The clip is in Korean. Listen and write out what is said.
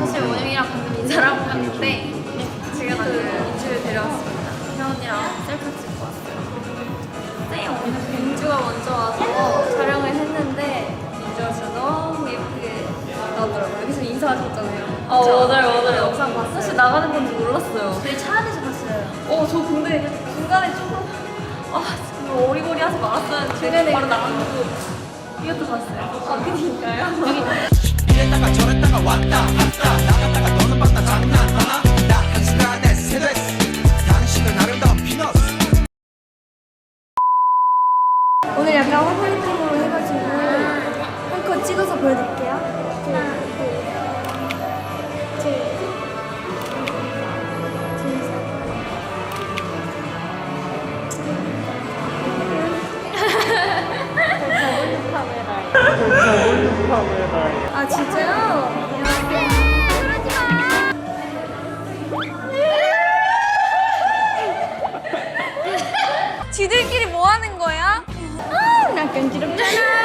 사실 원영이랑 방금 인사를 하고 갔는데 제가 그 민주를 데려왔습니다. 혜원이랑 셀카 찍고 왔어요. 네, 오늘 민주가 먼저 와서 촬영을 했는데 민주가 진짜 너무 예쁘게 나오더라고요. 여기서 인사하셨잖아요. 어, 그쵸? 맞아요, 맞아요. 영상 봤어요. 사실 나가는 건지 몰랐어요. 저희 차 안에서 봤어요. 어, 저 근데 중간에 조금 아, 지금 어리버리하지 말았어야 그래, 되는데 바로. 나가고 이것도 봤어요. 아, 그니까요. 이랬다가 저랬다가 왔다 오늘 약간 화이팅으로 해가지고 한컷 찍어서 보여드릴게요. 하나, 둘, 셋. 둘, 셋. 아 진짜요? 지들끼리 뭐 하는 거야? 간지럽잖아.